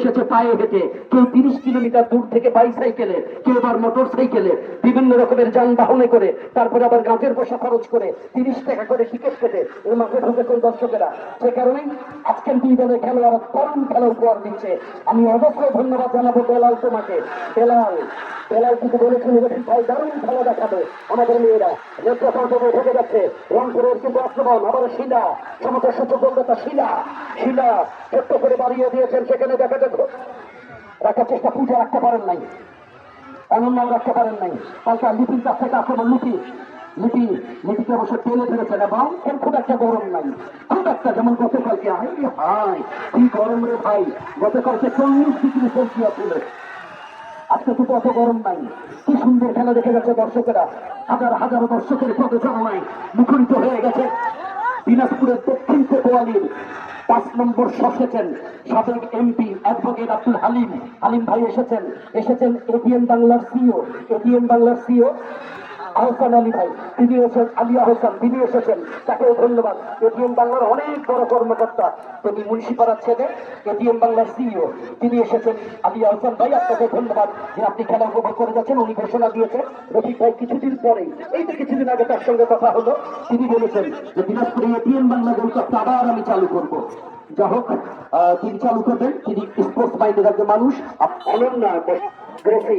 এসেছে পায়ে হেঁটে। কেউ তিরিশ কিলোমিটার দূর থেকে বাইসাইকেলে, কেউ আবার মোটর সাইকেলে বিভিন্ন রকমের যানবাহনে করে, তারপরে আবার গাঁটের পয়সা খরচ করে তিরিশ টাকা করে টিকিট কেটে এই মাঠে ঢুকেছেন দর্শকেরা। সে কারণেই আজকের দুই দলের খেলোয়াড় তরুণ খেলা উপহার দিচ্ছে। আমি অবশ্য ধন্যবাদ জানাব বেলাল তোমাকে। বেলাল বেলাল কিন্তু বলেছেন ভাই দারুণ খেলা দেখাবে আমাদের মেয়েরা। নেত্রকণ্ঠ ঢুকে যাচ্ছে। রংপুরের কিন্তু আক্রমণ, আবার শিলা, সমতার সূচক শিলা। শিলা, ছোট্ট করে বাড়িয়ে দিয়েছেন, সেখানে দেখা যাক রাখার চেষ্টা পূজা রাখতে পারেন নাই। অনন্যাও রাখতে পারেন নাই। কালকে লিপির কাছ থেকে আক্রমণ, লিপি লিপি, লিপিকে অবশ্য টেনে ধরেছেন এবং এর খুব একটা গরম নাই। খুব একটা, যেমন গতকালকে হাই হাই কি গরম রে ভাই। গতকালকে চল্লিশ ডিগ্রি সেলসিয়াস ছিল। আজকে তো অত গরম নাই। কি সুন্দর খেলা দেখে গেছে দর্শকেরা। হাজার হাজার দর্শকের পদচারণায় মুখরিত হয়ে গেছে। দিনাজপুরের দক্ষিণ কোতোয়ালির পাঁচ নম্বর সসেছেন সাবেক এমপি অ্যাডভোকেট আব্দুল হালিম। হালিম ভাই এসেছেন এসেছেন এটিএম বাংলার সিও, এটিএম বাংলার সিও। আহসান আলী ভাই, তিনি এসেছেন আলিয়া আহসান, তিনি এসেছেন। তাকেও ধন্যবাদ। এটিএম বাংলার অনেক বড় কর্মকর্তা। তিনি মুন্সিপাড়ার ছেলে, এটিএম বাংলার সিইও। তিনি এসেছেন আলিয়া আহসান ভাই, আপনাকে ধন্যবাদ যে আপনি খেলা উপভোগ করে যাচ্ছেন। উনি ঘোষণা দিয়েছেন, রফিক ভাই কিছুদিন পরেই, এই তো কিছুদিন আগে তার সঙ্গে কথা হলো, তিনি বলেছেন যে দিনাজপুরে এটিএম বাংলা গল্পটা আবার আমি চালু করব। যা হোক তিনি চালু করবেন। তিনি স্পোর্টস মাইন্ডের একজন মানুষ। অনন্যা গ্রেসি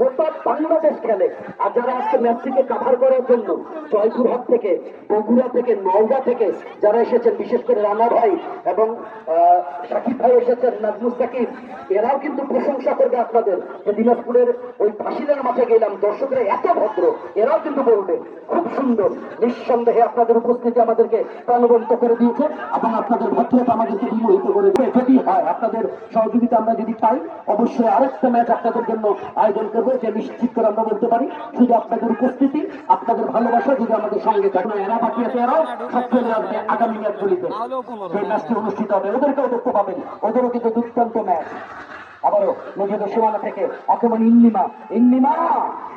গোটা বাংলাদেশ খেলে। আর যারা আজকে ম্যাচটিকে কাভার করার জন্য জয়পুরহাট থেকে, বগুড়া থেকে, নওগাঁ থেকে যারা এসেছেন, বিশেষ করে রানা ভাই এবং সাকিব ভাই এসেছেন, নাজমুস সাকিব, এরাও কিন্তু প্রশংসা করবে আপনাদের যে দিনাজপুরের ওই ফাঁসিলের মাঠে গেলাম, দর্শকরা এত ভদ্র, এরাও কিন্তু বলবে, খুব সুন্দর। নিঃসন্দেহে আপনাদের উপস্থিতি আমাদেরকে প্রাণবন্ত করে দিয়েছে এবং আপনাদের ভদ্রতা আমাদেরকে বিমোহিত করে দিয়েছে। যদি হয়, আপনাদের সহযোগিতা আমরা যদি পাই, অবশ্যই আরেকটা ম্যাচ আপনাদের জন্য আয়োজন করব। যে নিশ্চিত করে আমরা বলতে পারি শুধু আপনাদের উপস্থিতি আপনাদের ভালোবাসা যদি আমাদের সঙ্গে থাকে। এরা বাকি আছে এরাও সব চলে আসবে আগামী ম্যাচগুলিতে ম্যাচটি অনুষ্ঠিত হবে ওদেরকেও দেখতে পাবেন ওদেরও কিন্তু দুর্দান্ত ম্যাচ। আবারও নিজেদের সীমানা থেকে আক্রমণ ইন্নিমা ইন্নিমা।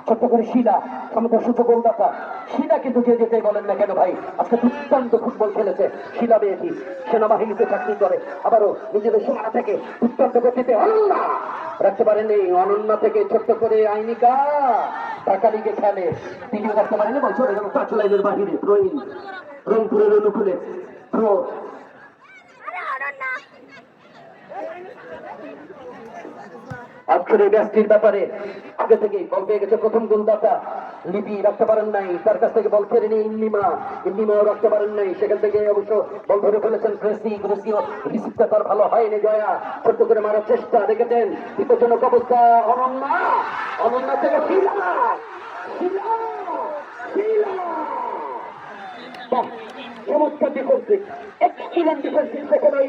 ছোট্ট করে শিলা সমুদ্র সূচক গোলদাতা। শিলা কিন্তু যে যেতেই বলেন না কেন ভাই, আজকে দুর্দান্ত ফুটবল খেলেছে। শিলা বেয়েছি সেনাবাহিনীতে চাকরি করে। আবারও নিজেদের সীমানা থেকে দুর্দান্ত গতিতে। অনন্যা রাখতে পারেন এই অনন্যা থেকে ছোট্ট করে আইনিকা। টাকা লিগে খেলে। তিনিও রাখতে পারেন বলছো টাচ লাইনের বাহিরে থ্রোইন রংপুরের অনুকূলে। আজকের এই ম্যাচটির ব্যাপারে আগে থেকে বল পেয়ে গেছে প্রথম গোলদাতা। লিপি রাখতে পারেন নাই, তার কাছ থেকে বল ফেরেনি ইন্নিমা। ইন্নিমাও রাখতে পারেন নাই, সেখান থেকে অবশ্য বল ধরে ফেলেছেন গ্রেসি গ্রেসিও রিসিভটা তার ভালো হয়নি জয়া। ছোট্ট করে মারার চেষ্টা দেখেছেন, বিপজ্জনক অবস্থা। অনন্যা অনন্যা থেকে শিলা শিলা শিলা। চমৎকার ডিফেন্সিভ এক্সিলেন্ট ডিফেন্সিভ সেখানে